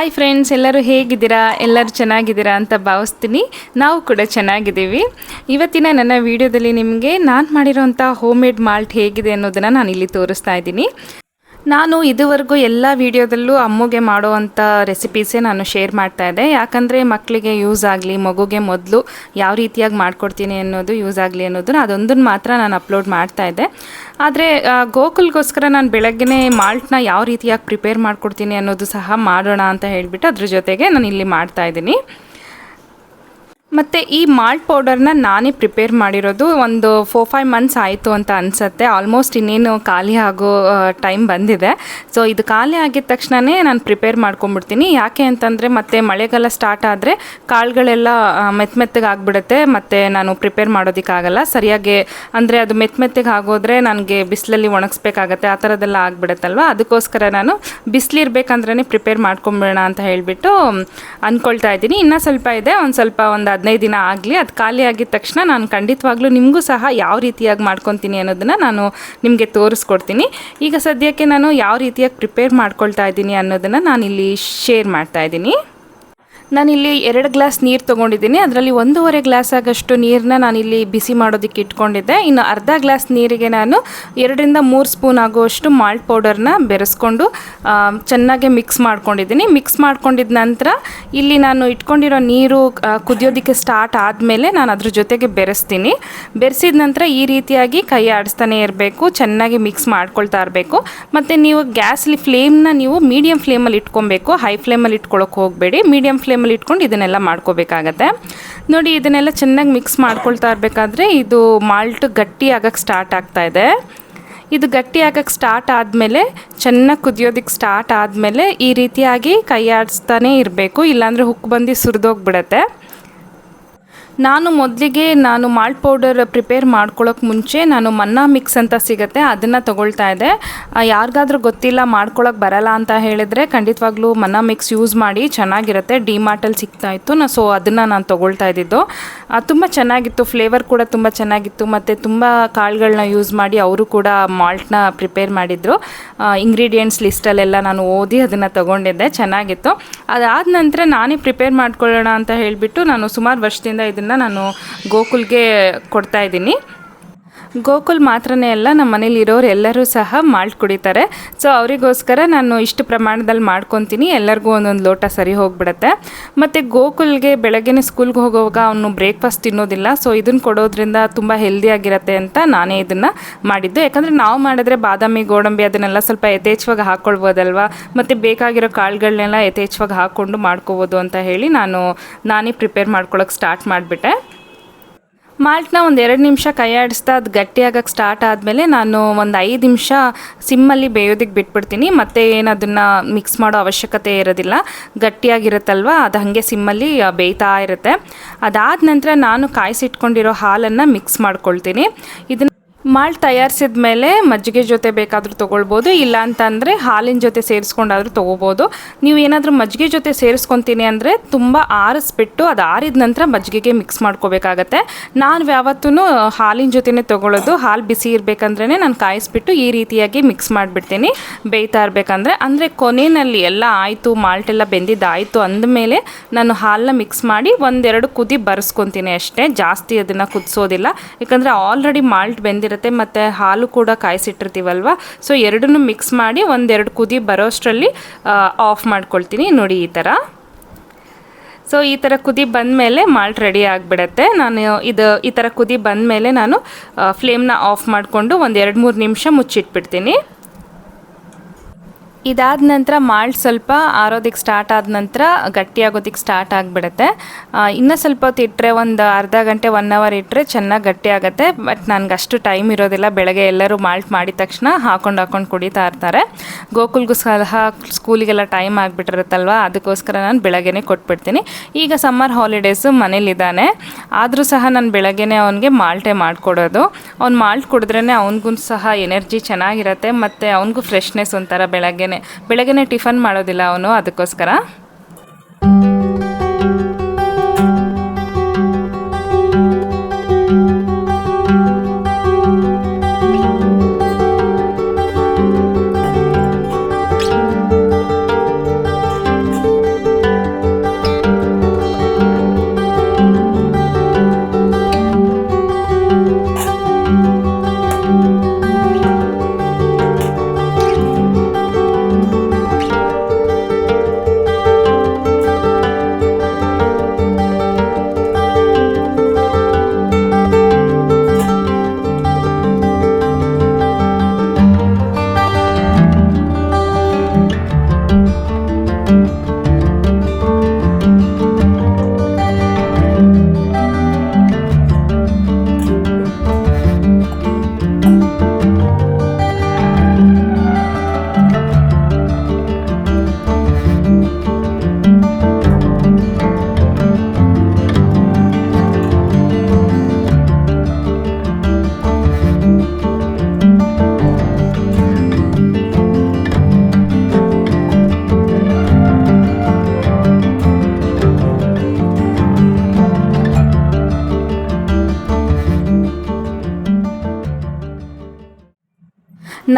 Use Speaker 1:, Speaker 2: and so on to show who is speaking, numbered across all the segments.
Speaker 1: Hi friends ಎಲ್ಲರೂ ಹೇಗಿದ್ದೀರಾ? ಎಲ್ಲರೂ ಚೆನ್ನಾಗಿದ್ದೀರಾ ಅಂತ ಭಾವಿಸ್ತೀನಿ. ನಾವು ಕೂಡ ಚೆನ್ನಾಗಿದ್ದೀವಿ. ಇವತ್ತಿನ ನನ್ನ ವಿಡಿಯೋದಲ್ಲಿ ನಿಮಗೆ ನಾನು ಮಾಡಿರೋಂಥ ಹೋಮ್ ಮೇಡ್ ಮಾಲ್ಟ್ ಹೇಗಿದೆ ಅನ್ನೋದನ್ನು ನಾನು ಇಲ್ಲಿ ತೋರಿಸ್ತಾ ಇದ್ದೀನಿ. ನಾನು ಇದುವರೆಗೂ ಎಲ್ಲ ವಿಡಿಯೋದಲ್ಲೂ ಅಮ್ಮಗೆ ಮಾಡುವಂಥ ರೆಸಿಪೀಸೇ ನಾನು ಶೇರ್ ಮಾಡ್ತಾ ಇದ್ದೆ. ಯಾಕಂದರೆ ಮಕ್ಕಳಿಗೆ ಯೂಸ್ ಆಗಲಿ, ಮಗುಗೆ ಮೊದಲು ಯಾವ ರೀತಿಯಾಗಿ ಮಾಡ್ಕೊಡ್ತೀನಿ ಅನ್ನೋದು ಯೂಸ್ ಆಗಲಿ ಅನ್ನೋದನ್ನ ಅದೊಂದನ್ನು ಮಾತ್ರ ನಾನು ಅಪ್ಲೋಡ್ ಮಾಡ್ತಾ ಇದ್ದೆ. ಆದರೆ ಗೋಕುಲ್ಗೋಸ್ಕರ ನಾನು ಬೆಳಗ್ಗೆ ಮಾಲ್ಟ್ನ ಯಾವ ರೀತಿಯಾಗಿ ಪ್ರಿಪೇರ್ ಮಾಡ್ಕೊಡ್ತೀನಿ ಅನ್ನೋದು ಸಹ ಮಾಡೋಣ ಅಂತ ಹೇಳಿಬಿಟ್ಟು ಅದ್ರ ಜೊತೆಗೆ ನಾನು ಇಲ್ಲಿ ಮಾಡ್ತಾ ಇದ್ದೀನಿ. ಮತ್ತು ಈ ಮಾಲ್ಟ್ ಪೌಡರ್ನ ನಾನೇ ಪ್ರಿಪೇರ್ ಮಾಡಿರೋದು ಒಂದು ಫೋರ್ ಫೈವ್ ಮಂತ್ಸ್ ಆಯಿತು ಅಂತ ಅನಿಸುತ್ತೆ. ಆಲ್ಮೋಸ್ಟ್ ಇನ್ನೇನು ಖಾಲಿ ಆಗೋ ಟೈಮ್ ಬಂದಿದೆ. ಸೊ ಇದು ಖಾಲಿ ಆಗಿದ ತಕ್ಷಣವೇ ನಾನು ಪ್ರಿಪೇರ್ ಮಾಡ್ಕೊಂಬಿಡ್ತೀನಿ ಯಾಕೆ ಅಂತಂದರೆ ಮತ್ತೆ ಮಳೆಗಾಲ ಸ್ಟಾರ್ಟ್ ಆದರೆ ಕಾಳುಗಳೆಲ್ಲ ಮೆತ್ತ ಮೆತ್ತಗೆ ಆಗಿಬಿಡುತ್ತೆ. ಮತ್ತು ನಾನು ಪ್ರಿಪೇರ್ ಮಾಡೋದಕ್ಕಾಗಲ್ಲ ಸರಿಯಾಗಿ ಅಂದರೆ ಅದು ಮೆತ್ತ ಮೆತ್ತಗೆ ಆಗೋದ್ರೆ ನನಗೆ ಬಿಸಿಲಲ್ಲಿ ಒಣಗಿಸ್ಬೇಕಾಗತ್ತೆ. ಆ ಥರದ್ದೆಲ್ಲ ಆಗಿಬಿಡುತ್ತಲ್ವ? ಅದಕ್ಕೋಸ್ಕರ ನಾನು ಬಿಸಿಲಿರ್ಬೇಕಂದ್ರೇ ಪ್ರಿಪೇರ್ ಮಾಡ್ಕೊಂಬಿಡೋಣ ಅಂತ ಹೇಳಿಬಿಟ್ಟು ಅಂದ್ಕೊಳ್ತಾ ಇದ್ದೀನಿ. ಇನ್ನೂ ಸ್ವಲ್ಪ ಇದೆ. ಒಂದು ಸ್ವಲ್ಪ ಒಂದು ಹದಿನೈದು ದಿನ ಆಗಲಿ, ಅದು ಖಾಲಿ ಆಗಿದ ತಕ್ಷಣ ನಾನು ಖಂಡಿತವಾಗ್ಲೂ ನಿಮಗೂ ಸಹ ಯಾವ ರೀತಿಯಾಗಿ ಮಾಡ್ಕೊತೀನಿ ಅನ್ನೋದನ್ನು ನಾನು ನಿಮಗೆ ತೋರಿಸ್ಕೊಡ್ತೀನಿ. ಈಗ ಸದ್ಯಕ್ಕೆ ನಾನು ಯಾವ ರೀತಿಯಾಗಿ ಪ್ರಿಪೇರ್ ಮಾಡ್ಕೊಳ್ತಾ ಇದ್ದೀನಿ ಅನ್ನೋದನ್ನು ನಾನು ಇಲ್ಲಿ ಶೇರ್ ಮಾಡ್ತಾ ಇದ್ದೀನಿ. ನಾನಿಲ್ಲಿ ಎರಡು ಗ್ಲಾಸ್ ನೀರು ತೊಗೊಂಡಿದ್ದೀನಿ. ಅದರಲ್ಲಿ ಒಂದೂವರೆ ಗ್ಲಾಸ್ ಆಗಷ್ಟು ನೀರನ್ನ ನಾನಿಲ್ಲಿ ಬಿಸಿ ಮಾಡೋದಕ್ಕೆ ಇಟ್ಕೊಂಡಿದ್ದೆ. ಇನ್ನು ಅರ್ಧ ಗ್ಲಾಸ್ ನೀರಿಗೆ ನಾನು ಎರಡರಿಂದ ಮೂರು ಸ್ಪೂನ್ ಆಗುವಷ್ಟು ಮಾಲ್ಟ್ ಪೌಡರ್ನ ಬೆರೆಸ್ಕೊಂಡು ಚೆನ್ನಾಗಿ ಮಿಕ್ಸ್ ಮಾಡ್ಕೊಂಡಿದ್ದೀನಿ. ಮಿಕ್ಸ್ ಮಾಡ್ಕೊಂಡಿದ್ದ ನಂತರ ಇಲ್ಲಿ ನಾನು ಇಟ್ಕೊಂಡಿರೋ ನೀರು ಕುದಿಯೋದಕ್ಕೆ ಸ್ಟಾರ್ಟ್ ಆದಮೇಲೆ ನಾನು ಅದ್ರ ಜೊತೆಗೆ ಬೆರೆಸ್ತೀನಿ. ಬೆರೆಸಿದ ನಂತರ ಈ ರೀತಿಯಾಗಿ ಕೈ ಆಡಿಸ್ತಾನೆ ಇರಬೇಕು, ಚೆನ್ನಾಗಿ ಮಿಕ್ಸ್ ಮಾಡ್ಕೊಳ್ತಾ ಇರಬೇಕು. ಮತ್ತು ನೀವು ಗ್ಯಾಸ್ಲಿ ಫ್ಲೇಮ್ನ ನೀವು ಮೀಡಿಯಮ್ ಫ್ಲೇಮಲ್ಲಿ ಇಟ್ಕೊಬೇಕು. ಹೈ ಫ್ಲೇಮಲ್ಲಿ ಇಟ್ಕೊಳ್ಳೋಕೆ ಹೋಗಬೇಡಿ. ಮೀಡಿಯಮ್ ಫ್ಲೇಮಲ್ಲಿ ಇಟ್ಕೊಂಡು ಇದನ್ನೆಲ್ಲ ಮಾಡ್ಕೋಬೇಕಾಗತ್ತೆ. ನೋಡಿ, ಇದನ್ನೆಲ್ಲ ಚೆನ್ನಾಗಿ ಮಿಕ್ಸ್ ಮಾಡ್ಕೊಳ್ತಾ ಇರಬೇಕಾದ್ರೆ ಇದು ಮಾಲ್ಟ್ ಗಟ್ಟಿ ಆಗಕ್ಕೆ ಸ್ಟಾರ್ಟ್ ಆಗ್ತಾ ಇದೆ. ಇದು ಗಟ್ಟಿ ಆಗಕ್ಕೆ ಸ್ಟಾರ್ಟ್ ಆದಮೇಲೆ, ಚೆನ್ನಾಗಿ ಕುದಿಯೋದಕ್ಕೆ ಸ್ಟಾರ್ಟ್ ಆದಮೇಲೆ ಈ ರೀತಿಯಾಗಿ ಕೈ ಆಡಿಸ್ತಾನೇ ಇರಬೇಕು. ಇಲ್ಲಾಂದರೆ ಹುಕ್ ಬಂದು ಸುರಿದೋಗ್ಬಿಡತ್ತೆ. ನಾನು ಮೊದಲಿಗೆ ನಾನು ಮಾಲ್ಟ್ ಪೌಡರ್ ಪ್ರಿಪೇರ್ ಮಾಡ್ಕೊಳ್ಳೋಕೆ ಮುಂಚೆ ನಾನು ಮನ್ನಾ ಮಿಕ್ಸ್ ಅಂತ ಸಿಗುತ್ತೆ, ಅದನ್ನು ತೊಗೊಳ್ತಾ ಇದ್ದೆ. ಯಾರಿಗಾದ್ರೂ ಗೊತ್ತಿಲ್ಲ ಮಾಡ್ಕೊಳ್ಳೋಕೆ ಬರಲ್ಲ ಅಂತ ಹೇಳಿದರೆ ಖಂಡಿತವಾಗ್ಲೂ ಮನ್ನಾ ಮಿಕ್ಸ್ ಯೂಸ್ ಮಾಡಿ ಚೆನ್ನಾಗಿರುತ್ತೆ ಡಿಮಾರ್ಟಲ್ಲಿ ಸಿಗ್ತಾ ಇತ್ತು. ನಾ ಸೊ ಅದನ್ನು ನಾನು ತೊಗೊಳ್ತಾ ಇದ್ದಿದ್ದು. ತುಂಬ ಚೆನ್ನಾಗಿತ್ತು ಫ್ಲೇವರ್ ಕೂಡ ತುಂಬ ಚೆನ್ನಾಗಿತ್ತು, ಮತ್ತು ತುಂಬ ಕಾಳುಗಳನ್ನ ಯೂಸ್ ಮಾಡಿ ಅವರು ಕೂಡ ಮಾಲ್ಟ್ನ ಪ್ರಿಪೇರ್ ಮಾಡಿದರು. ಇಂಗ್ರೀಡಿಯೆಂಟ್ಸ್ ಲಿಸ್ಟಲ್ಲೆಲ್ಲ ನಾನು ಓದಿ ಅದನ್ನು ತೊಗೊಂಡಿದ್ದೆ, ಚೆನ್ನಾಗಿತ್ತು. ಅದಾದ ನಂತರ ನಾನೇ ಪ್ರಿಪೇರ್ ಮಾಡ್ಕೊಳ್ಳೋಣ ಅಂತ ಹೇಳಿಬಿಟ್ಟು ನಾನು ಸುಮಾರು ವರ್ಷದಿಂದ ಇದನ್ನು ನಾನು ಗೋಕುಲ್ಗೆ ಕೊಡ್ತಾ ಇದ್ದೀನಿ. ಗೋಕುಲ್ ಮಾತ್ರನೇ ಅಲ್ಲ, ನಮ್ಮ ಮನೇಲಿ ಇರೋರು ಎಲ್ಲರೂ ಸಹ ಮಾಲ್ಟ್ ಕುಡಿತಾರೆ. ಸೊ ಅವರಿಗೋಸ್ಕರ ನಾನು ಇಷ್ಟು ಪ್ರಮಾಣದಲ್ಲಿ ಮಾಡ್ಕೊತೀನಿ. ಎಲ್ಲರಿಗೂ ಒಂದೊಂದು ಲೋಟ ಸರಿ ಹೋಗ್ಬಿಡುತ್ತೆ. ಮತ್ತು ಗೋಕುಲ್ಗೆ ಬೆಳಗ್ಗೆನೇ ಸ್ಕೂಲ್ಗೆ ಹೋಗುವಾಗ ಅವನು ಬ್ರೇಕ್ಫಾಸ್ಟ್ ತಿನ್ನೋದಿಲ್ಲ. ಸೊ ಇದನ್ನು ಕೊಡೋದ್ರಿಂದ ತುಂಬ ಹೆಲ್ದಿಯಾಗಿರತ್ತೆ ಅಂತ ನಾನೇ ಇದನ್ನು ಮಾಡಿದ್ದು. ಯಾಕಂದರೆ ನಾವು ಮಾಡಿದ್ರೆ ಬಾದಾಮಿ, ಗೋಡಂಬಿ ಅದನ್ನೆಲ್ಲ ಸ್ವಲ್ಪ ಯಥೇಚ್ಛವಾಗಿ ಹಾಕ್ಕೊಳ್ಬೋದಲ್ವಾ ಮತ್ತು ಬೇಕಾಗಿರೋ ಕಾಳುಗಳನ್ನೆಲ್ಲ ಯಥೇಚ್ಛವಾಗಿ ಹಾಕ್ಕೊಂಡು ಮಾಡ್ಕೋಬೋದು ಅಂತ ಹೇಳಿ ನಾನು ನಾನೇ ಪ್ರಿಪೇರ್ ಮಾಡ್ಕೊಳ್ಳೋಕೆ ಸ್ಟಾರ್ಟ್ ಮಾಡಿಬಿಟ್ಟೆ. ಮಾಲ್ಟ್ನ ಒಂದು ಎರಡು ನಿಮಿಷ ಕೈ ಆಡಿಸ್ತಾ ಅದು ಗಟ್ಟಿಯಾಗಕ್ಕೆ ಸ್ಟಾರ್ಟ್ ಆದಮೇಲೆ ನಾನು ಒಂದು ಐದು ನಿಮಿಷ ಸಿಮ್ಮಲ್ಲಿ ಬೇಯೋದಕ್ಕೆ ಬಿಟ್ಬಿಡ್ತೀನಿ. ಮತ್ತೆ ಏನು ಅದನ್ನು ಮಿಕ್ಸ್ ಮಾಡೋ ಅವಶ್ಯಕತೆ ಇರೋದಿಲ್ಲ. ಗಟ್ಟಿಯಾಗಿರುತ್ತಲ್ವ? ಅದು ಹಾಗೆ ಸಿಮ್ಮಲ್ಲಿ ಬೇಯ್ತಾ ಇರುತ್ತೆ. ಅದಾದ ನಂತರ ನಾನು ಕಾಯಿಸಿಟ್ಕೊಂಡಿರೋ ಹಾಲನ್ನು ಮಿಕ್ಸ್ ಮಾಡ್ಕೊಳ್ತೀನಿ. ಇದನ್ನು ಮಾಲ್ಟ್ ತಯಾರಿಸಿದ ಮೇಲೆ ಮಜ್ಜಿಗೆ ಜೊತೆ ಬೇಕಾದರೂ ತೊಗೊಳ್ಬೋದು, ಇಲ್ಲ ಅಂತಂದರೆ ಹಾಲಿನ ಜೊತೆ ಸೇರಿಸ್ಕೊಂಡಾದರೂ ತೊಗೋಬೋದು. ನೀವು ಏನಾದರೂ ಮಜ್ಜಿಗೆ ಜೊತೆ ಸೇರಿಸ್ಕೊತೀನಿ ಅಂದರೆ ತುಂಬ ಆರಿಸ್ಬಿಟ್ಟು ಅದು ಆರಿದ ನಂತರ ಮಜ್ಜಿಗೆಗೆ ಮಿಕ್ಸ್ ಮಾಡ್ಕೋಬೇಕಾಗತ್ತೆ. ನಾನು ಯಾವತ್ತೂ ಹಾಲಿನ ಜೊತೆನೇ ತೊಗೊಳ್ಳೋದು, ಹಾಲು ಬಿಸಿ ಇರಬೇಕಂದ್ರೆ ನಾನು ಕಾಯಿಸ್ಬಿಟ್ಟು ಈ ರೀತಿಯಾಗಿ ಮಿಕ್ಸ್ ಮಾಡಿಬಿಡ್ತೀನಿ. ಬೇಯ್ತಾ ಇರಬೇಕಂದ್ರೆ, ಅಂದರೆ ಕೊನೆಯಲ್ಲಿ ಎಲ್ಲ ಆಯಿತು ಮಾಲ್ಟ್ ಎಲ್ಲ ಬೆಂದಿದ್ದಾಯಿತು ಅಂದಮೇಲೆ ನಾನು ಹಾಲನ್ನ ಮಿಕ್ಸ್ ಮಾಡಿ ಒಂದೆರಡು ಕುದಿ ಬರೆಸ್ಕೊತೀನಿ ಅಷ್ಟೇ. ಜಾಸ್ತಿ ಅದನ್ನು ಕುದಿಸೋದಿಲ್ಲ. ಯಾಕಂದರೆ ಆಲ್ರೆಡಿ ಮಾಲ್ಟ್ ಬೆಂದಿರುತ್ತೆ ಮತ್ತು ಹಾಲು ಕೂಡ ಕಾಯಿಸಿಟ್ಟಿರ್ತೀವಲ್ವ? ಸೊ ಎರಡನ್ನೂ ಮಿಕ್ಸ್ ಮಾಡಿ ಒಂದೆರಡು ಕುದಿ ಬರೋಷ್ಟರಲ್ಲಿ ಆಫ್ ಮಾಡ್ಕೊಳ್ತೀನಿ ನೋಡಿ ಈ ಥರ ಸೊ ಈ ಥರ ಕುದಿ ಬಂದಮೇಲೆ ಮಾಲ್ಟ್ ರೆಡಿ ಆಗಿಬಿಡತ್ತೆ. ನಾನು ಇದು, ಈ ಥರ ಕುದಿ ಬಂದಮೇಲೆ ನಾನು ಫ್ಲೇಮ್ನ ಆಫ್ ಮಾಡಿಕೊಂಡು ಒಂದು ಎರಡು ಮೂರು ನಿಮಿಷ ಮುಚ್ಚಿಟ್ಬಿಡ್ತೀನಿ. ಇದಾದ ನಂತರ ಮಾಲ್ಟ್ ಸ್ವಲ್ಪ ಆರೋದಕ್ಕೆ ಸ್ಟಾರ್ಟ್ ಆದ ನಂತರ ಗಟ್ಟಿಯಾಗೋದಿಕ್ಕೆ ಸ್ಟಾರ್ಟ್ ಆಗಿಬಿಡುತ್ತೆ. ಇನ್ನೂ ಸ್ವಲ್ಪ ಹೊತ್ತು ಇಟ್ಟರೆ ಒಂದು ಅರ್ಧ ಗಂಟೆ ಒನ್ ಅವರ್ ಇಟ್ಟರೆ ಚೆನ್ನಾಗಿ ಗಟ್ಟಿ ಆಗುತ್ತೆ. ಬಟ್ ನನಗೆ ಅಷ್ಟು ಟೈಮ್ ಇರೋದಿಲ್ಲ. ಬೆಳಗ್ಗೆ ಎಲ್ಲರೂ ಮಾಲ್ಟ್ ಮಾಡಿದ ತಕ್ಷಣ ಹಾಕೊಂಡು ಹಾಕೊಂಡು ಕುಡಿತಾ ಇರ್ತಾರೆ. ಗೋಕುಲ್ಗೂ ಸಹ ಸ್ಕೂಲಿಗೆಲ್ಲ ಟೈಮ್ ಆಗಿಬಿಟ್ಟಿರುತ್ತಲ್ವ? ಅದಕ್ಕೋಸ್ಕರ ನಾನು ಬೆಳಗ್ಗೆನೇ ಕೊಟ್ಬಿಡ್ತೀನಿ. ಈಗ ಸಮ್ಮರ್ ಹಾಲಿಡೇಸು ಮನೇಲಿದ್ದಾನೆ. ಆದರೂ ಸಹ ನಾನು ಬೆಳಗ್ಗೆನೇ ಅವನಿಗೆ ಮಾಲ್ಟೇ ಮಾಡಿಕೊಡೋದು. ಅವ್ನು ಮಾಲ್ಟ್ ಕುಡಿದ್ರೇ ಅವನಿಗೂ ಸಹ ಎನರ್ಜಿ ಚೆನ್ನಾಗಿರುತ್ತೆ. ಮತ್ತು ಅವನಿಗೂ ಫ್ರೆಶ್ನೆಸ್ ಒಂಥರ ಬೆಳಗ್ಗೆನೆ ಬೆಳಗ್ಗೆನೆ ಟಿಫನ್ ಮಾಡೋದಿಲ್ಲ ಅವನು ಅದಕ್ಕೋಸ್ಕರ.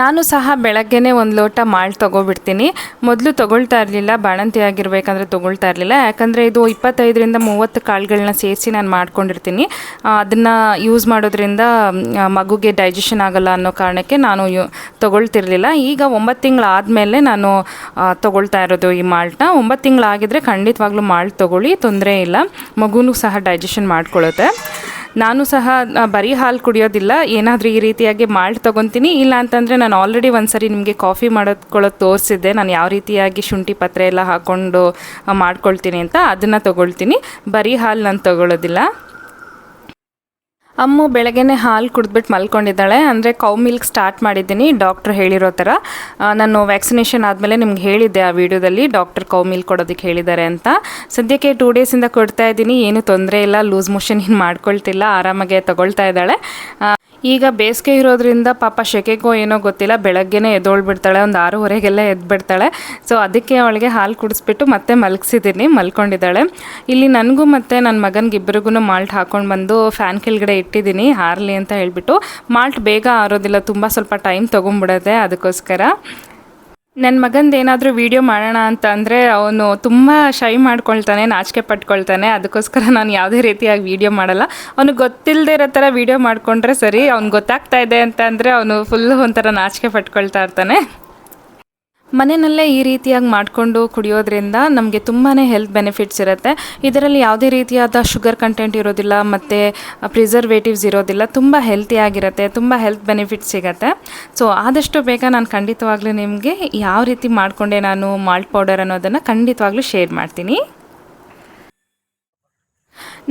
Speaker 1: ನಾನು ಸಹ ಬೆಳಗ್ಗೆನೇ ಒಂದು ಲೋಟ ಮಾಲ್ ತಗೊಬಿಡ್ತೀನಿ. ಮೊದಲು ತೊಗೊಳ್ತಾ ಇರಲಿಲ್ಲ, ಬಾಣಂತಿ ಆಗಿರಬೇಕಂದ್ರೆ ತೊಗೊಳ್ತಾ ಇರಲಿಲ್ಲ. ಯಾಕಂದರೆ ಇದು ಇಪ್ಪತ್ತೈದರಿಂದ ಮೂವತ್ತು ಕಾಳುಗಳನ್ನ ಸೇರಿಸಿ ನಾನು ಮಾಡ್ಕೊಂಡಿರ್ತೀನಿ. ಅದನ್ನು ಯೂಸ್ ಮಾಡೋದ್ರಿಂದ ಮಗುಗೆ ಡೈಜೆಷನ್ ಆಗಲ್ಲ ಅನ್ನೋ ಕಾರಣಕ್ಕೆ ನಾನು ಯು, ತೊಗೊಳ್ತಿರ್ಲಿಲ್ಲ. ಈಗ ಒಂಬತ್ತು ತಿಂಗಳಾದಮೇಲೆ ನಾನು ತೊಗೊಳ್ತಾ ಇರೋದು ಈ ಮಾಲ್ಟ್ನ. ಒಂಬತ್ತು ತಿಂಗಳಾಗಿದ್ದರೆ ಖಂಡಿತವಾಗ್ಲೂ ಮಾಲ್ಟ್ ತೊಗೊಳ್ಳಿ, ತೊಂದರೆ ಇಲ್ಲ. ಮಗುನೂ ಸಹ ಡೈಜೆಷನ್ ಮಾಡ್ಕೊಳ್ಳುತ್ತೆ ನಾನು ಸಹ ಬರೀ ಹಾಲು ಕುಡಿಯೋದಿಲ್ಲ. ಏನಾದರೂ ಈ ರೀತಿಯಾಗಿ ಮಾಲ್ಟ್ ತೊಗೊತೀನಿ. ಇಲ್ಲ ಅಂತಂದರೆ ನಾನು ಆಲ್ರೆಡಿ ಒಂದ್ಸರಿ ನಿಮಗೆ ಕಾಫಿ ಮಾಡೋದ್ಕೊಳ್ಳೋದು ತೋರಿಸಿದ್ದೆ. ನಾನು ಯಾವ ರೀತಿಯಾಗಿ ಶುಂಠಿ ಪತ್ರೆ ಎಲ್ಲ ಹಾಕ್ಕೊಂಡು ಮಾಡ್ಕೊಳ್ತೀನಿ ಅಂತ ಅದನ್ನು ತೊಗೊಳ್ತೀನಿ. ಬರೀ ಹಾಲು ನಾನು ತೊಗೊಳ್ಳೋದಿಲ್ಲ ಅಮ್ಮು ಬೆಳಗ್ಗೆನೆ ಹಾಲು ಕುಡಿದ್ಬಿಟ್ಟು ಮಲ್ಕೊಂಡಿದ್ದಾಳೆ. ಅಂದರೆ ಕೌ ಮಿಲ್ಕ್ ಸ್ಟಾರ್ಟ್ ಮಾಡಿದ್ದೀನಿ ಡಾಕ್ಟ್ರ್ ಹೇಳಿರೋ ಥರ ನಾನು ವ್ಯಾಕ್ಸಿನೇಷನ್ ಆದಮೇಲೆ ನಿಮ್ಗೆ ಹೇಳಿದ್ದೆ ಆ ವಿಡಿಯೋದಲ್ಲಿ ಡಾಕ್ಟರ್ ಕೌ ಮಿಲ್ಕ್ ಕೊಡೋದಕ್ಕೆ ಹೇಳಿದ್ದಾರೆ ಅಂತ. ಸದ್ಯಕ್ಕೆ ಟೂ ಡೇಸಿಂದ ಕೊಡ್ತಾ ಇದ್ದೀನಿ, ಏನು ತೊಂದರೆ ಇಲ್ಲ ಲೂಸ್ ಮೋಷನ್ ಏನು ಮಾಡ್ಕೊಳ್ತಿಲ್ಲ, ಆರಾಮಾಗೆ ತಗೊಳ್ತಾ ಇದ್ದಾಳೆ. ಈಗ ಬೇಸಿಗೆ ಇರೋದ್ರಿಂದ ಪಾಪ ಶೆಕೆಗೋ ಏನೋ ಗೊತ್ತಿಲ್ಲ, ಬೆಳಗ್ಗೆನೇ ಎದ್ದೋಳ್ಬಿಡ್ತಾಳೆ, ಒಂದು ಆರೂವರೆಗೆಲ್ಲ ಎದ್ಬಿಡ್ತಾಳೆ. ಸೊ ಅದಕ್ಕೆ ಅವಳಿಗೆ ಹಾಲು ಕುಡಿಸ್ಬಿಟ್ಟು ಮತ್ತೆ ಮಲಗಿಸಿದ್ದೀನಿ ಮಲ್ಕೊಂಡಿದ್ದಾಳೆ. ಇಲ್ಲಿ ನನಗೂ ಮತ್ತು ನನ್ನ ಮಗನಿಗೆ ಇಬ್ಬರಿಗೂ ಮಾಲ್ಟ್ ಹಾಕೊಂಡು ಬಂದು ಫ್ಯಾನ್ ಕೆಳಗಡೆ ಇಟ್ಟಿದ್ದೀನಿ ಹಾರಲಿ ಅಂತ ಹೇಳ್ಬಿಟ್ಟು. ಮಾಲ್ಟ್ ಬೇಗ ಆರೋದಿಲ್ಲ, ತುಂಬ ಸ್ವಲ್ಪ ಟೈಮ್ ತೊಗೊಂಬಿಡತ್ತೆ ಅದಕ್ಕೋಸ್ಕರ. ನನ್ನ ಮಗಂದು ಏನಾದರೂ ವೀಡಿಯೋ ಮಾಡೋಣ ಅಂತ ಅಂದರೆ ಅವನು ತುಂಬ ಶೈ ಮಾಡ್ಕೊಳ್ತಾನೆ, ನಾಚಿಕೆ ಪಟ್ಕೊಳ್ತಾನೆ. ಅದಕ್ಕೋಸ್ಕರ ನಾನು ಯಾವುದೇ ರೀತಿಯಾಗಿ ವೀಡಿಯೋ ಮಾಡಲ್ಲ. ಅವನು ಗೊತ್ತಿಲ್ಲದೆ ಇರೋ ಥರ ವೀಡಿಯೋ ಮಾಡಿಕೊಂಡ್ರೆ ಸರಿ, ಅವ್ನು ಗೊತ್ತಾಗ್ತಾ ಇದೆ ಅಂತ ಅಂದರೆ ಅವನು ಫುಲ್ಲು ಒಂಥರ ನಾಚಿಕೆ ಪಟ್ಕೊಳ್ತಾ ಇರ್ತಾನೆ. ಮನೆಯಲ್ಲೇ ಈ ರೀತಿಯಾಗಿ ಮಾಡಿಕೊಂಡು ಕುಡಿಯೋದ್ರಿಂದ ನಮಗೆ ತುಂಬಾ ಹೆಲ್ತ್ ಬೆನಿಫಿಟ್ಸ್ ಇರುತ್ತೆ. ಇದರಲ್ಲಿ ಯಾವುದೇ ರೀತಿಯಾದ ಶುಗರ್ ಕಂಟೆಂಟ್ ಇರೋದಿಲ್ಲ, ಮತ್ತು ಪ್ರಿಸರ್ವೇಟಿವ್ಸ್ ಇರೋದಿಲ್ಲ, ತುಂಬ ಹೆಲ್ತಿಯಾಗಿರುತ್ತೆ ತುಂಬ ಹೆಲ್ತ್ ಬೆನಿಫಿಟ್ಸ್ ಸಿಗುತ್ತೆ. ಸೊ ಆದಷ್ಟು ಬೇಗ ನಾನು ಖಂಡಿತವಾಗ್ಲೂ ನಿಮಗೆ ಯಾವ ರೀತಿ ಮಾಡಿಕೊಂಡೆ ನಾನು ಮಾಲ್ಟ್ ಪೌಡರ್ ಅನ್ನೋದನ್ನು ಖಂಡಿತವಾಗ್ಲೂ ಶೇರ್ ಮಾಡ್ತೀನಿ.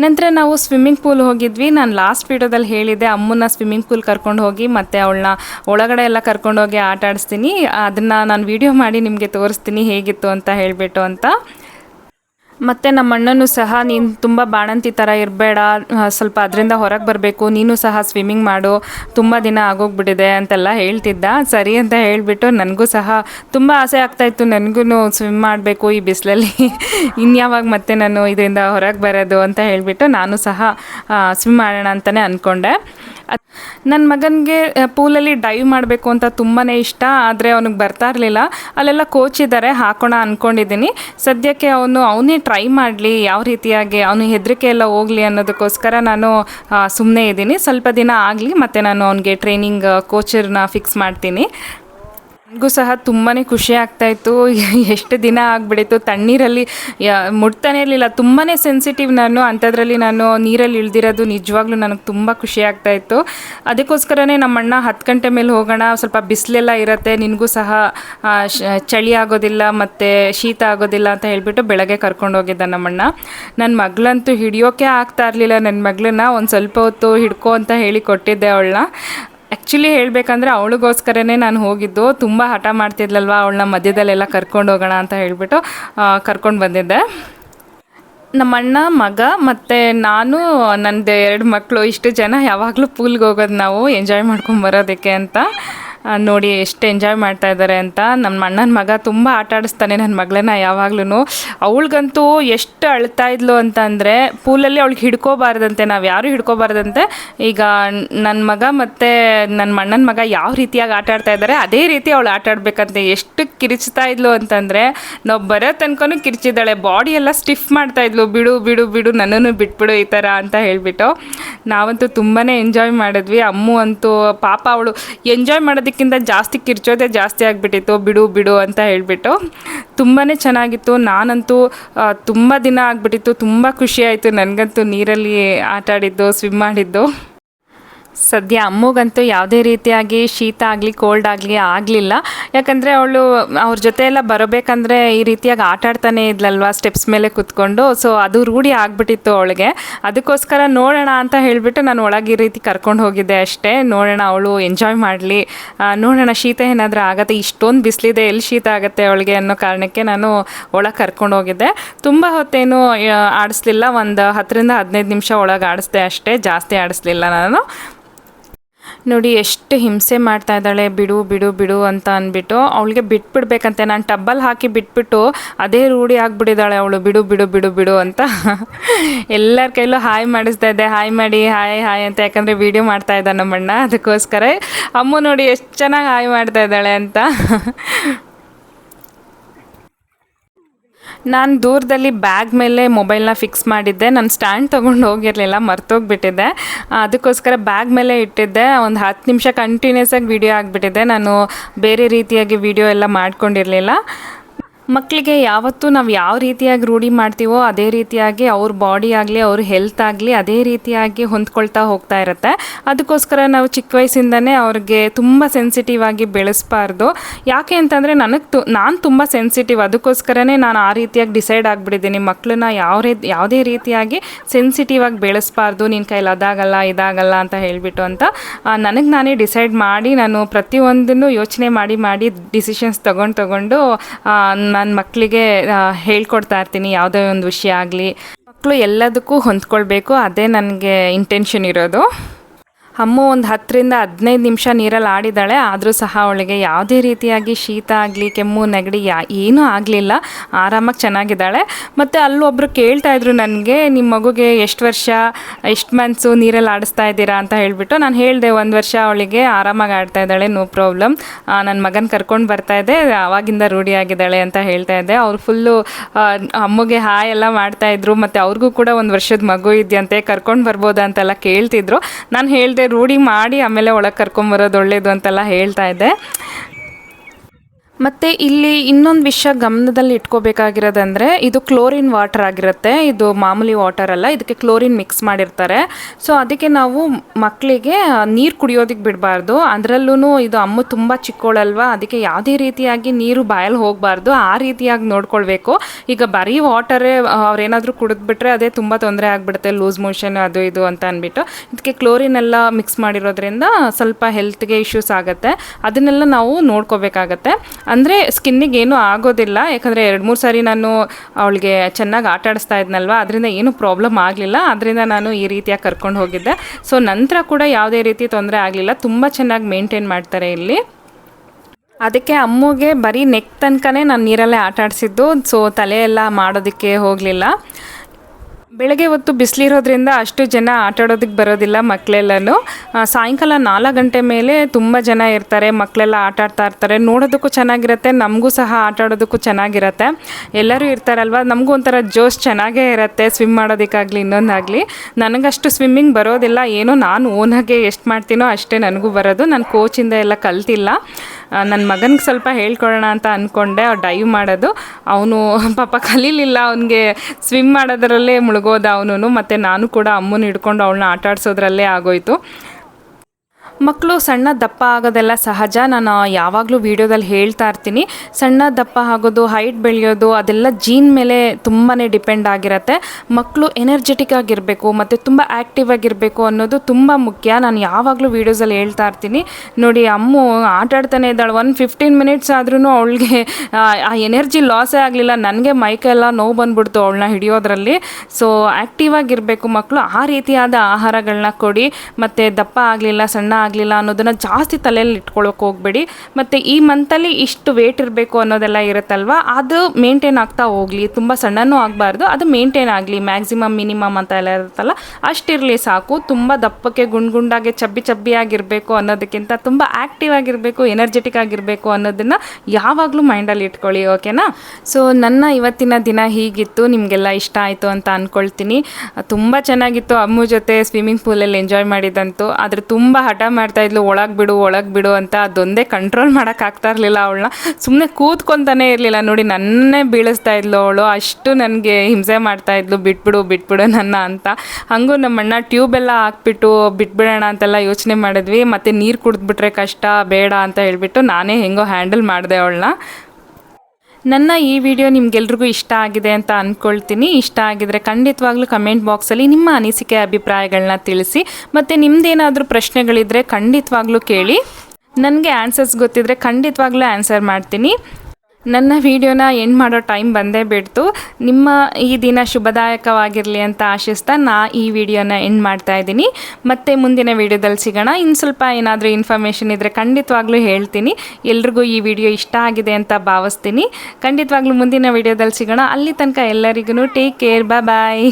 Speaker 1: ನಂತರ ನಾವು ಸ್ವಿಮ್ಮಿಂಗ್ ಪೂಲ್ ಹೋಗಿದ್ವಿ. ನಾನು ಲಾಸ್ಟ್ ವೀಡಿಯೋದಲ್ಲಿ ಹೇಳಿದ್ದೆ, ಅಮ್ಮನ್ನ ಸ್ವಿಮ್ಮಿಂಗ್ ಪೂಲ್ ಕರ್ಕೊಂಡು ಹೋಗಿ, ಮತ್ತು ಅವಳನ್ನ ಒಳಗಡೆ ಎಲ್ಲ ಕರ್ಕೊಂಡು ಹೋಗಿ ಆಟ ಆಡಿಸ್ತೀನಿ ಅದನ್ನು ನಾನು ವೀಡಿಯೋ ಮಾಡಿ ನಿಮಗೆ ತೋರಿಸ್ತೀನಿ ಹೇಗಿತ್ತು ಅಂತ ಹೇಳಿಬಿಟ್ಟು ಅಂತ. ಮತ್ತು ನಮ್ಮ ಅಣ್ಣನೂ ಸಹ, ನೀನು ತುಂಬ ಬಾಣಂತಿ ಥರ ಇರಬೇಡ ಸ್ವಲ್ಪ ಅದರಿಂದ ಹೊರಗೆ ಬರಬೇಕು, ನೀನು ಸಹ ಸ್ವಿಮ್ಮಿಂಗ್ ಮಾಡು, ತುಂಬ ದಿನ ಆಗೋಗ್ಬಿಟ್ಟಿದೆ ಅಂತೆಲ್ಲ ಹೇಳ್ತಿದ್ದ. ಸರಿ ಅಂತ ಹೇಳಿಬಿಟ್ಟು ನನಗೂ ಸಹ ತುಂಬ ಆಸೆ ಆಗ್ತಾಯಿತ್ತು ನನಗೂ ಸ್ವಿಮ್ ಮಾಡಬೇಕು ಈ ಬಿಸಿಲಲ್ಲಿ. ಇನ್ಯಾವಾಗ ಮತ್ತೆ ನಾನು ಇದರಿಂದ ಹೊರಗೆ ಬರೋದು ಅಂತ ಹೇಳಿಬಿಟ್ಟು ನಾನು ಸಹ ಸ್ವಿಮ್ ಮಾಡೋಣ ಅಂತಲೇ ಅಂದ್ಕೊಂಡೆ ನನ್ನ ಮಗನಿಗೆ ಪೂಲಲ್ಲಿ ಡೈವ್ ಮಾಡಬೇಕು ಅಂತ ತುಂಬಾ ಇಷ್ಟ, ಆದರೆ ಅವನಿಗೆ ಬರ್ತಾ ಇರಲಿಲ್ಲ. ಅಲ್ಲೆಲ್ಲ ಕೋಚ್ ಇದ್ದಾರೆ ಹಾಕೋಣ ಅಂದ್ಕೊಂಡಿದ್ದೀನಿ ಸದ್ಯಕ್ಕೆ ಅವನು, ಅವನೇ ಟ್ರೈ ಮಾಡಲಿ, ಯಾವ ರೀತಿಯಾಗಿ ಅವನು ಹೆದರಿಕೆ ಎಲ್ಲ ಹೋಗಲಿ ಅನ್ನೋದಕ್ಕೋಸ್ಕರ ನಾನು ಸುಮ್ಮನೆ ಇದ್ದೀನಿ. ಸ್ವಲ್ಪ ದಿನ ಆಗಲಿ ಮತ್ತು ನಾನು ಅವನಿಗೆ ಟ್ರೈನಿಂಗ್ ಕೋಚರ್ನ ಫಿಕ್ಸ್ ಮಾಡ್ತೀನಿ. ನನಗೂ ಸಹ ತುಂಬಾ ಖುಷಿ ಆಗ್ತಾಯಿತ್ತು ಎಷ್ಟು ದಿನ ಆಗಿಬಿಡಿತ್ತು ತಣ್ಣೀರಲ್ಲಿ ಮುಟ್ತಾನೆ ಇರಲಿಲ್ಲ. ತುಂಬಾ ಸೆನ್ಸಿಟಿವ್ ನಾನು, ಅಂಥದ್ರಲ್ಲಿ ನಾನು ನೀರಲ್ಲಿ ಇಳ್ದಿರೋದು ನಿಜವಾಗ್ಲೂ ನನಗೆ ತುಂಬ ಖುಷಿ ಆಗ್ತಾಯಿತ್ತು ಅದಕ್ಕೋಸ್ಕರನೇ ನಮ್ಮ ಅಣ್ಣ ಹತ್ತು ಗಂಟೆ ಮೇಲೆ ಹೋಗೋಣ, ಸ್ವಲ್ಪ ಬಿಸಿಲೆಲ್ಲ ಇರುತ್ತೆ, ನಿನಗೂ ಸಹ ಚಳಿ ಆಗೋದಿಲ್ಲ ಮತ್ತು ಶೀತ ಆಗೋದಿಲ್ಲ ಅಂತ ಹೇಳಿಬಿಟ್ಟು ಬೆಳಗ್ಗೆ ಕರ್ಕೊಂಡು ಹೋಗಿದ್ದ ನಮ್ಮಣ್ಣ. ನನ್ನ ಮಗಳಂತೂ ಹಿಡಿಯೋಕೆ ಆಗ್ತಾ ಇರಲಿಲ್ಲ. ನನ್ನ ಮಗಳನ್ನ ಒಂದು ಸ್ವಲ್ಪ ಹೊತ್ತು ಹಿಡ್ಕೊ ಅಂತ ಹೇಳಿ ಕೊಟ್ಟಿದ್ದೆ ಅವಳನ್ನ. ಆ್ಯಕ್ಚುಲಿ ಹೇಳಬೇಕಂದ್ರೆ ಅವಳಿಗೋಸ್ಕರನೇ ನಾನು ಹೋಗಿದ್ದು. ತುಂಬ ಹಠ ಮಾಡ್ತಿದ್ಲಲ್ವ? ಅವಳನ್ನ ಮಧ್ಯದಲ್ಲೆಲ್ಲ ಕರ್ಕೊಂಡು ಹೋಗೋಣ ಅಂತ ಹೇಳಿಬಿಟ್ಟು ಕರ್ಕೊಂಡು ಬಂದಿದ್ದೆ. ನಮ್ಮ ಅಣ್ಣ ಮಗ ಮತ್ತು ನಾನು ನನ್ನದು ಎರಡು ಮಕ್ಕಳು ಇಷ್ಟು ಜನ ಯಾವಾಗಲೂ ಪೂಲ್ಗೆ ಹೋಗೋದು ನಾವು. ಎಂಜಾಯ್ ಮಾಡ್ಕೊಂಡು ಬರೋದಕ್ಕೆ ಅಂತ. ನೋಡಿ ಎಷ್ಟು ಎಂಜಾಯ್ ಮಾಡ್ತಾ ಇದ್ದಾರೆ ಅಂತ. ನಮ್ಮ ಅಣ್ಣನ ಮಗ ತುಂಬ ಆಟ ಆಡಿಸ್ತಾನೆ ನನ್ನ ಮಗಳನ್ನ ಯಾವಾಗ್ಲೂ ಅವಳಿಗಂತೂ ಎಷ್ಟು ಅಳ್ತಾ ಇದ್ಲು ಅಂತ ಅಂದರೆ ಪೂಲಲ್ಲಿ ಅವಳಿಗೆ ಹಿಡ್ಕೋಬಾರ್ದಂತೆ, ನಾವು ಯಾರು ಹಿಡ್ಕೋಬಾರ್ದಂತೆ. ಈಗ ನನ್ನ ಮಗ ಮತ್ತು ನನ್ನ ಅಣ್ಣನ ಮಗ ಯಾವ ರೀತಿಯಾಗಿ ಆಟ ಆಡ್ತಾ ಇದ್ದಾರೆ ಅದೇ ರೀತಿ ಅವಳು ಆಟ ಆಡ್ಬೇಕಂತೆ. ಎಷ್ಟು ಕಿರಿಚ್ತಾ ಇದ್ಲು ಅಂತಂದರೆ, ನಾವು ಬರೋ ತನಕನೂ ಕಿರಿಚಿದ್ದಾಳೆ. ಬಾಡಿ ಎಲ್ಲ ಸ್ಟಿಫ್ ಮಾಡ್ತಾ ಇದ್ಲು. ಬಿಡು ಬಿಡು ಬಿಡು, ನನ್ನನ್ನು ಬಿಟ್ಬಿಡು ಈ ಥರ ಅಂತ ಹೇಳಿಬಿಟ್ಟು. ನಾವಂತೂ ತುಂಬಾ ಎಂಜಾಯ್ ಮಾಡಿದ್ವಿ. ಅಮ್ಮು ಅಂತೂ ಪಾಪ ಅವಳು. ಎಂಜಾಯ್ ಮಾಡೋದಕ್ಕಿಂತ ಜಾಸ್ತಿ ಕಿರ್ಚೋದೆ ಜಾಸ್ತಿ ಆಗಿಬಿಟ್ಟಿತ್ತು. ಬಿಡು ಬಿಡು ಅಂತ ಹೇಳಿಬಿಟ್ಟು ತುಂಬಾ ಚೆನ್ನಾಗಿತ್ತು. ನಾನಂತೂ ತುಂಬ ದಿನ ಆಗಿಬಿಟ್ಟಿತ್ತು. ತುಂಬ ಖುಷಿ ಆಯಿತು. ನನಗಂತೂ ನೀರಲ್ಲಿ ಆಟ ಆಡಿದ್ದು ಸ್ವಿಮ್ ಮಾಡಿದ್ದು. ಸದ್ಯ ಅಮ್ಮಗಂತೂ ಯಾವುದೇ ರೀತಿಯಾಗಿ ಶೀತ ಆಗಲಿ ಕೋಲ್ಡ್ ಆಗಲಿ ಆಗಲಿಲ್ಲ. ಯಾಕಂದರೆ ಅವಳು ಅವ್ರ ಜೊತೆ ಎಲ್ಲ ಬರಬೇಕಂದ್ರೆ ಈ ರೀತಿಯಾಗಿ ಆಟ ಆಡ್ತಾನೆ ಇದ್ಲಲ್ವ ಸ್ಟೆಪ್ಸ್ ಮೇಲೆ ಕುತ್ಕೊಂಡು. ಸೊ ಅದು ರೂಢಿ ಆಗಿಬಿಟ್ಟಿತ್ತು ಅವಳಿಗೆ. ಅದಕ್ಕೋಸ್ಕರ ನೋಡೋಣ ಅಂತ ಹೇಳಿಬಿಟ್ಟು ನಾನು ಒಳಗೆ ಈ ರೀತಿ ಕರ್ಕೊಂಡು ಹೋಗಿದ್ದೆ ಅಷ್ಟೇ. ನೋಡೋಣ, ಅವಳು ಎಂಜಾಯ್ ಮಾಡಲಿ. ನೋಡೋಣ, ಶೀತ ಏನಾದರೂ ಆಗುತ್ತೆ. ಇಷ್ಟೊಂದು ಬಿಸಿಲಿದೆ, ಎಲ್ಲಿ ಶೀತ ಆಗುತ್ತೆ ಅವಳಿಗೆ ಅನ್ನೋ ಕಾರಣಕ್ಕೆ ನಾನು ಒಳಗೆ ಕರ್ಕೊಂಡು ಹೋಗಿದ್ದೆ. ತುಂಬ ಹೊತ್ತೇನು ಆಡಿಸ್ಲಿಲ್ಲ. ಒಂದು ಹತ್ತರಿಂದ ಹದಿನೈದು ನಿಮಿಷ ಒಳಗೆ ಆಡಿಸ್ದೆ ಅಷ್ಟೇ. ಜಾಸ್ತಿ ಆಡಿಸ್ಲಿಲ್ಲ ನಾನು. ನೋಡಿ, ಎಷ್ಟು ಹಿಂಸೆ ಮಾಡ್ತಾ ಇದ್ದಾಳೆ. ಬಿಡು ಬಿಡು ಬಿಡು ಅಂತ ಅಂದ್ಬಿಟ್ಟು ಅವಳಿಗೆ ಬಿಟ್ಬಿಡ್ಬೇಕಂತೆ. ನಾನು ಟಬ್ಬಲ್ಲಿ ಹಾಕಿ ಬಿಟ್ಬಿಟ್ಟು ಅದೇ ರೂಢಿ ಆಗಿಬಿಟ್ಟಿದ್ದಾಳೆ ಅವಳು. ಬಿಡು ಬಿಡು ಬಿಡು ಬಿಡು ಅಂತ ಎಲ್ಲರ ಕೈಲೂ ಹಾಯ್ ಮಾಡಿಸ್ತಾ ಇದ್ದೆ ಹಾಯ್ ಮಾಡಿ, ಹಾಯ್ ಹಾಯ್ ಅಂತ. ಯಾಕಂದರೆ ವೀಡಿಯೋ ಮಾಡ್ತಾ ಇದ್ದ ನಮ್ಮಣ್ಣ. ಅದಕ್ಕೋಸ್ಕರ ಅಮ್ಮ ನೋಡಿ, ಎಷ್ಟು ಚೆನ್ನಾಗಿ ಹಾಯ್ ಮಾಡ್ತಾ ಇದ್ದಾಳೆ ಅಂತ. ನಾನು ದೂರದಲ್ಲಿ ಬ್ಯಾಗ್ ಮೇಲೆ ಮೊಬೈಲ್ನ ಫಿಕ್ಸ್ ಮಾಡಿದ್ದೆ. ನಾನು ಸ್ಟ್ಯಾಂಡ್ ತೊಗೊಂಡು ಹೋಗಿರಲಿಲ್ಲ, ಮರ್ತೋಗ್ಬಿಟ್ಟಿದ್ದೆ. ಅದಕ್ಕೋಸ್ಕರ ಬ್ಯಾಗ್ ಮೇಲೆ ಇಟ್ಟಿದ್ದೆ. ಒಂದು ಹತ್ತು ನಿಮಿಷ ಕಂಟಿನ್ಯೂಸ್ ಆಗಿ ವಿಡಿಯೋ ಆಗಿಬಿಟ್ಟಿದೆ. ನಾನು ಬೇರೆ ರೀತಿಯಾಗಿ ವೀಡಿಯೋ ಎಲ್ಲ ಮಾಡ್ಕೊಂಡಿರಲಿಲ್ಲ. ಮಕ್ಕಳಿಗೆ ಯಾವತ್ತೂ ನಾವು ಯಾವ ರೀತಿಯಾಗಿ ರೂಢಿ ಮಾಡ್ತೀವೋ ಅದೇ ರೀತಿಯಾಗಿ ಅವ್ರ ಬಾಡಿ ಆಗಲಿ, ಅವ್ರ ಹೆಲ್ತ್ ಆಗಲಿ ಅದೇ ರೀತಿಯಾಗಿ ಹೊಂದ್ಕೊಳ್ತಾ ಹೋಗ್ತಾ ಇರುತ್ತೆ. ಅದಕ್ಕೋಸ್ಕರ ನಾವು ಚಿಕ್ಕ ವಯಸ್ಸಿಂದನೇ ಅವ್ರಿಗೆ ತುಂಬ ಸೆನ್ಸಿಟಿವ್ ಆಗಿ ಬೆಳೆಸಬಾರ್ದು. ಯಾಕೆ ಅಂತಂದರೆ ನನಗೆ ತು, ನಾನು ತುಂಬ ಸೆನ್ಸಿಟಿವ್ ಅದಕ್ಕೋಸ್ಕರನೇ ನಾನು ಆ ರೀತಿಯಾಗಿ ಡಿಸೈಡ್ ಆಗಿಬಿಟ್ಟಿದ್ದೀನಿ. ಮಕ್ಕಳನ್ನ ಯಾವ ರೀತಿ ಯಾವುದೇ ರೀತಿಯಾಗಿ ಸೆನ್ಸಿಟಿವ್ ಆಗಿ ಬೆಳೆಸಬಾರ್ದು. ನಿನ್ನ ಕೈಲಿ ಅದಾಗಲ್ಲ, ಇದಾಗಲ್ಲ ಅಂತ ಹೇಳಿಬಿಟ್ಟು ಅಂತ ನನಗೆ ನಾನೇ ಡಿಸೈಡ್ ಮಾಡಿ ನಾನು ಪ್ರತಿಯೊಂದನ್ನು ಯೋಚನೆ ಮಾಡಿ ಮಾಡಿ ಡಿಸಿಷನ್ಸ್ ತೊಗೊಂಡು ತೊಗೊಂಡು ನನ್ನ ಮಕ್ಕಳಿಗೆ ಹೇಳ್ಕೊಡ್ತಾ ಇರ್ತೀನಿ, ಯಾವುದೇ ಒಂದು ವಿಷಯ ಆಗಲಿ. ಮಕ್ಕಳು ಎಲ್ಲದಕ್ಕೂ ಹೊಂದ್ಕೊಳ್ಬೇಕು, ಅದೇ ನನಗೆ ಇಂಟೆನ್ಷನ್ ಇರೋದು. ಅಮ್ಮ ಒಂದು ಹತ್ತರಿಂದ ಹದಿನೈದು ನಿಮಿಷ ನೀರಲ್ಲಿ ಆಡಿದ್ದಾಳೆ, ಆದರೂ ಸಹ ಅವಳಿಗೆ ಯಾವುದೇ ರೀತಿಯಾಗಿ ಶೀತ ಆಗಲಿ, ಕೆಮ್ಮು, ನೆಗಡಿ ಯಾ, ಏನೂ ಆಗಲಿಲ್ಲ. ಆರಾಮಾಗಿ ಚೆನ್ನಾಗಿದ್ದಾಳೆ. ಮತ್ತು ಅಲ್ಲೊಬ್ಬರು ಕೇಳ್ತಾ ಇದ್ರು ನನಗೆ ನಿಮ್ಮ ಮಗುಗೆ ಎಷ್ಟು ವರ್ಷ, ಎಷ್ಟು ಮಂತ್ಸು ನೀರಲ್ಲಿ ಆಡಿಸ್ತಾ ಇದ್ದೀರಾ? ಅಂತ ಹೇಳಿಬಿಟ್ಟು ನಾನು ಹೇಳಿದೆ, ಒಂದು ವರ್ಷ ಅವಳಿಗೆ ಆರಾಮಾಗಿ ಆಡ್ತಾ ಇದ್ದಾಳೆ, ನೋ ಪ್ರಾಬ್ಲಮ್. ನನ್ನ ಮಗನ ಕರ್ಕೊಂಡು ಬರ್ತಾ ಇದ್ದೆ ಆವಾಗಿಂದ ರೂಢಿಯಾಗಿದ್ದಾಳೆ ಅಂತ ಹೇಳ್ತಾ ಇದ್ದೆ. ಅವ್ರು ಫುಲ್ಲು ಅಮ್ಮಗೆ ಹಾಯ್ ಎಲ್ಲ ಮಾಡ್ತಾಯಿದ್ರು ಮತ್ತು ಅವ್ರಿಗೂ ಕೂಡ ಒಂದು ವರ್ಷದ ಮಗು ಇದೆಯಂತೆ, ಕರ್ಕೊಂಡು ಬರ್ಬೋದಂತೆಲ್ಲ ಕೇಳ್ತಿದ್ರು. ನಾನು ಹೇಳಿದೆ ರೂಢಿ ಮಾಡಿ ಆಮೇಲೆ ಒಳಗೆ ಕರ್ಕೊಂಬರೋದು ಒಳ್ಳೇದು ಅಂತೆಲ್ಲ ಹೇಳ್ತಾ ಇದ್ದೆ. ಮತ್ತು ಇಲ್ಲಿ ಇನ್ನೊಂದು ವಿಷಯ ಗಮನದಲ್ಲಿ ಇಟ್ಕೋಬೇಕಾಗಿರೋದಂದರೆ, ಇದು ಕ್ಲೋರಿನ್ ವಾಟರ್ ಆಗಿರುತ್ತೆ. ಇದು ಮಾಮೂಲಿ ವಾಟರ್ ಅಲ್ಲ, ಇದಕ್ಕೆ ಕ್ಲೋರಿನ್ ಮಿಕ್ಸ್ ಮಾಡಿರ್ತಾರೆ. ಸೊ, ಅದಕ್ಕೆ ನಾವು ಮಕ್ಕಳಿಗೆ ನೀರು ಕುಡಿಯೋದಕ್ಕೆ ಬಿಡಬಾರ್ದು. ಅದರಲ್ಲೂ ಇದು ಅಮ್ಮ ತುಂಬ ಚಿಕ್ಕೋಳಲ್ವಾ, ಅದಕ್ಕೆ ಯಾವುದೇ ರೀತಿಯಾಗಿ ನೀರು ಬಾಯಲ್ಲಿ ಹೋಗಬಾರ್ದು. ಆ ರೀತಿಯಾಗಿ ನೋಡ್ಕೊಳ್ಬೇಕು. ಈಗ ಬರೀ ವಾಟರೇ ಅವ್ರೇನಾದರೂ ಕುಡಿದ್ಬಿಟ್ರೆ ಅದೇ ತುಂಬ ತೊಂದರೆ ಆಗಿಬಿಡುತ್ತೆ, ಲೂಸ್ ಮೋಷನ್ ಅದು ಇದು ಅಂತ ಅಂದ್ಬಿಟ್ಟು. ಇದಕ್ಕೆ ಕ್ಲೋರಿನ್ ಎಲ್ಲ ಮಿಕ್ಸ್ ಮಾಡಿರೋದ್ರಿಂದ ಸ್ವಲ್ಪ ಹೆಲ್ತ್ಗೆ ಇಶ್ಯೂಸ್ ಆಗುತ್ತೆ. ಅದನ್ನೆಲ್ಲ ನಾವು ನೋಡ್ಕೋಬೇಕಾಗತ್ತೆ. ಅಂದರೆ ಸ್ಕಿನ್ನಿಗೆ ಏನೂ ಆಗೋದಿಲ್ಲ. ಯಾಕಂದರೆ ಎರಡು ಮೂರು ಸಾರಿ ನಾನು ಅವಳಿಗೆ ಚೆನ್ನಾಗಿ ಆಟ ಆಡಿಸ್ತಾ ಇದ್ನಲ್ವ, ಅದರಿಂದ ಏನೂ ಪ್ರಾಬ್ಲಮ್ ಆಗಲಿಲ್ಲ. ಅದರಿಂದ ನಾನು ಈ ರೀತಿಯಾಗಿ ಕರ್ಕೊಂಡು ಹೋಗಿದ್ದೆ. ಸೊ ನಂತರ ಕೂಡ ಯಾವುದೇ ರೀತಿ ತೊಂದರೆ ಆಗಲಿಲ್ಲ. ತುಂಬ ಚೆನ್ನಾಗಿ ಮೇಂಟೈನ್ ಮಾಡ್ತಾರೆ ಇಲ್ಲಿ. ಅದಕ್ಕೆ ಅಮ್ಮಗೆ ಬರೀ ನೆಕ್ ತನಕನೇ ನಾನು ನೀರಲ್ಲೇ ಆಟ ಆಡಿಸಿದ್ದು ಸೊ ತಲೆ ಎಲ್ಲ ಮಾಡೋದಕ್ಕೆ ಹೋಗಲಿಲ್ಲ. ಬೆಳಗ್ಗೆ ಹೊತ್ತು ಬಿಸಿಲಿರೋದ್ರಿಂದ ಅಷ್ಟು ಜನ ಆಟಾಡೋದಕ್ಕೆ ಬರೋದಿಲ್ಲ ಮಕ್ಕಳೆಲ್ಲನೂ ಸಾಯಂಕಾಲ ನಾಲ್ಕು ಗಂಟೆ ಮೇಲೆ ತುಂಬ ಜನ ಇರ್ತಾರೆ ಮಕ್ಕಳೆಲ್ಲ ಆಟ ಆಡ್ತಾ ಇರ್ತಾರೆ. ನೋಡೋದಕ್ಕೂ ಚೆನ್ನಾಗಿರುತ್ತೆ, ನಮಗೂ ಸಹ ಆಟಾಡೋದಕ್ಕೂ ಚೆನ್ನಾಗಿರುತ್ತೆ. ಎಲ್ಲರೂ ಇರ್ತಾರಲ್ವ, ನಮಗೂ ಒಂಥರ ಜೋಶ್ ಚೆನ್ನಾಗೇ ಇರುತ್ತೆ ಸ್ವಿಮ್ ಮಾಡೋದಕ್ಕಾಗಲಿ, ಇನ್ನೊಂದಾಗಲಿ. ನನಗಷ್ಟು ಸ್ವಿಮ್ಮಿಂಗ್ ಬರೋದಿಲ್ಲ, ಏನೋ ನಾನು ಓನಾಗೆ ಎಷ್ಟು ಮಾಡ್ತೀನೋ ಅಷ್ಟೇ ನನಗೂ ಬರೋದು. ನಾನು ಕೋಚಿಂದ ಎಲ್ಲ ಕಲ್ತಿಲ್ಲ. ನನ್ನ ಮಗನಿಗೆ ಸ್ವಲ್ಪ ಹೇಳ್ಕೊಡೋಣ ಅಂತ ಅಂದ್ಕೊಂಡೆ ಅವ್ರು ಡೈವ್ ಮಾಡೋದು. ಅವನು ಪಾಪ ಕಲೀಲಿಲ್ಲ, ಅವನಿಗೆ ಸ್ವಿಮ್ ಮಾಡೋದ್ರಲ್ಲೇ ಮುಳುಗೋದ ಅವನು ಮತ್ತು ನಾನು ಕೂಡ ಅಮ್ಮನ ಹಿಡ್ಕೊಂಡು ಅವಳನ್ನ ಆಟ ಆಡ್ಸೋದ್ರಲ್ಲೇ ಆಗೋಯ್ತು. ಮಕ್ಕಳು ಸಣ್ಣ ದಪ್ಪ ಆಗೋದೆಲ್ಲ ಸಹಜ. ನಾನು ಯಾವಾಗಲೂ ವೀಡಿಯೋದಲ್ಲಿ ಹೇಳ್ತಾ ಇರ್ತೀನಿ. ಸಣ್ಣ ದಪ್ಪ ಆಗೋದು, ಹೈಟ್ ಬೆಳೆಯೋದು, ಅದೆಲ್ಲ ಜೀನ್ ಮೇಲೆ ತುಂಬಾ ಡಿಪೆಂಡ್ ಆಗಿರುತ್ತೆ. ಮಕ್ಕಳು ಎನರ್ಜೆಟಿಕ್ ಆಗಿರಬೇಕು, ಮತ್ತು ತುಂಬ ಆ್ಯಕ್ಟಿವ್ ಆಗಿರಬೇಕು ಅನ್ನೋದು ತುಂಬ ಮುಖ್ಯ. ನಾನು ಯಾವಾಗಲೂ ವೀಡಿಯೋಸಲ್ಲಿ ಹೇಳ್ತಾ ಇರ್ತೀನಿ. ನೋಡಿ, ಅಮ್ಮು ಆಟ ಆಡ್ತಾನೆ ಇದ್ದಾಳೆ. ಒನ್ ಫಿಫ್ಟೀನ್ ಮಿನಿಟ್ಸ್ ಆದ್ರೂ ಅವಳಿಗೆ, ಆ ಎನರ್ಜಿ ಲಾಸೇ ಆಗಲಿಲ್ಲ. ನನಗೆ ಮೈಕೆಲ್ಲ ನೋವು ಬಂದ್ಬಿಡ್ತು ಅವಳನ್ನ ಹಿಡಿಯೋದ್ರಲ್ಲಿ. ಸೊ ಆ್ಯಕ್ಟಿವ್ ಆಗಿರಬೇಕು ಮಕ್ಕಳು. ಆ ರೀತಿಯಾದ ಆಹಾರಗಳನ್ನ ಕೊಡಿ. ಮತ್ತು ದಪ್ಪ ಆಗಲಿಲ್ಲ, ಸಣ್ಣ ಆಗಲಿಲ್ಲ ಅನ್ನೋದನ್ನು ಜಾಸ್ತಿ ತಲೆಯಲ್ಲಿ ಇಟ್ಕೊಳ್ಳೋಕೆ ಹೋಗಬೇಡಿ. ಮತ್ತು ಈ ಮಂತಲ್ಲಿ ಇಷ್ಟು ವೇಟ್ ಇರಬೇಕು ಅನ್ನೋದೆಲ್ಲ ಇರುತ್ತಲ್ವ? ಅದು ಮೇಂಟೈನ್ ಆಗ್ತಾ ಹೋಗಲಿ. ತುಂಬ ಸಣ್ಣನೂ ಆಗಬಾರ್ದು, ಅದು ಮೇಂಟೈನ್ ಆಗಲಿ. ಮ್ಯಾಕ್ಸಿಮಮ್ ಮಿನಿಮಮ್ ಅಂತ ಎಲ್ಲ ಇರುತ್ತಲ್ಲ, ಅಷ್ಟಿರಲಿ ಸಾಕು. ತುಂಬ ದಪ್ಪಕ್ಕೆ ಗುಂಡು ಗುಂಡಾಗಿ ಚಬ್ಬಿ ಚಬ್ಬಿಯಾಗಿರಬೇಕು ಅನ್ನೋದಕ್ಕಿಂತ ತುಂಬ ಆ್ಯಕ್ಟಿವ್ ಆಗಿರಬೇಕು ಎನರ್ಜೆಟಿಕ್ ಆಗಿರಬೇಕು ಅನ್ನೋದನ್ನು ಯಾವಾಗಲೂ ಮೈಂಡಲ್ಲಿ ಇಟ್ಕೊಳ್ಳಿ ಓಕೆನಾ ಸೊ ನನ್ನ ಇವತ್ತಿನ ದಿನ ಹೀಗಿತ್ತು. ನಿಮಗೆಲ್ಲ ಇಷ್ಟ ಆಯಿತು ಅಂತ ಅಂದ್ಕೊಳ್ತೀನಿ ತುಂಬ ಚೆನ್ನಾಗಿತ್ತು ಅಮ್ಮ ಜೊತೆ ಸ್ವಿಮ್ಮಿಂಗ್ ಪೂಲಲ್ಲಿ ಎಂಜಾಯ್ ಮಾಡಿದಂತು. ಆದರೆ ತುಂಬ ಹಠ ಮಾಡ್ತಾ ಇದ್ಲು, ಒಳಗೆ ಬಿಡು ಒಳಗೆ ಬಿಡು ಅಂತ ಅದೊಂದೇ ಕಂಟ್ರೋಲ್ ಮಾಡೋಕ್ಕಾಗ್ತಾ ಇರಲಿಲ್ಲ ಅವಳನ್ನ. ಸುಮ್ಮನೆ ಕೂತ್ಕೊತಾನೆ ಇರಲಿಲ್ಲ ನೋಡಿ, ನನ್ನೇ ಬೀಳಿಸ್ತಾ ಇದ್ಲು ಅವಳು. ಅಷ್ಟು ನನಗೆ ಹಿಂಸೆ ಮಾಡ್ತಾ ಇದ್ಲು. ಬಿಟ್ಬಿಡು ಬಿಟ್ಬಿಡು ನನ್ನ ಅಂತ. ಹಾಗೂ ನಮ್ಮಣ್ಣ ಟ್ಯೂಬ್ ಎಲ್ಲ ಹಾಕ್ಬಿಟ್ಟು, ಬಿಟ್ಬಿಡೋಣ ಅಂತೆಲ್ಲ ಯೋಚನೆ ಮಾಡಿದ್ವಿ. ಮತ್ತು ನೀರು ಕುಡಿದ್ಬಿಟ್ರೆ ಕಷ್ಟ, ಬೇಡ ಅಂತ ಹೇಳಿಬಿಟ್ಟು ನಾನೇ ಹೆಂಗೋ ಹ್ಯಾಂಡಲ್ ಮಾಡಿದೆ ಅವಳನ್ನ. ನನ್ನ ಈ ವಿಡಿಯೋ ನಿಮ್ಗೆಲ್ರಿಗೂ ಇಷ್ಟ ಆಗಿದೆ ಅಂತ ಅಂದ್ಕೊಳ್ತೀನಿ ಇಷ್ಟ ಆಗಿದ್ರೆ ಖಂಡಿತವಾಗ್ಲೂ ಕಮೆಂಟ್ ಬಾಕ್ಸಲ್ಲಿ ನಿಮ್ಮ ಅನಿಸಿಕೆ ಅಭಿಪ್ರಾಯಗಳನ್ನ ತಿಳಿಸಿ. ಮತ್ತು ನಿಮ್ಮದೇನಾದರೂ ಪ್ರಶ್ನೆಗಳಿದ್ದರೆ ಖಂಡಿತವಾಗ್ಲೂ ಕೇಳಿ. ನನಗೆ ಆನ್ಸರ್ಸ್ ಗೊತ್ತಿದ್ರೆ ಖಂಡಿತವಾಗ್ಲೂ ಆನ್ಸರ್ ಮಾಡ್ತೀನಿ. ನನ್ನ ವಿಡಿಯೋನ ಎಂಡ್ ಮಾಡೋ ಟೈಮ್ ಬಂದೇ ಬಿಡ್ತು. ನಿಮ್ಮ ಈ ದಿನ ಶುಭದಾಯಕವಾಗಿರಲಿ ಅಂತ ಆಶಿಸ್ತಾ ನಾ ಈ ವಿಡಿಯೋನ ಎಂಡ್ ಮಾಡ್ತಾ ಇದ್ದೀನಿ. ಮತ್ತೆ ಮುಂದಿನ ವಿಡಿಯೋದಲ್ಲಿ ಸಿಗೋಣ. ಇನ್ನು ಸ್ವಲ್ಪ ಏನಾದರೂ ಇನ್ಫಾರ್ಮೇಷನ್ ಇದ್ದರೆ ಖಂಡಿತವಾಗ್ಲೂ ಹೇಳ್ತೀನಿ. ಎಲ್ರಿಗೂ ಈ ವಿಡಿಯೋ ಇಷ್ಟ ಆಗಿದೆ ಅಂತ ಭಾವಿಸ್ತೀನಿ. ಖಂಡಿತವಾಗ್ಲೂ ಮುಂದಿನ ವಿಡಿಯೋದಲ್ಲಿ ಸಿಗೋಣ. ಅಲ್ಲಿ ತನಕ ಎಲ್ಲರಿಗೂ ಟೇಕ್ ಕೇರ್ ಬಾಯ್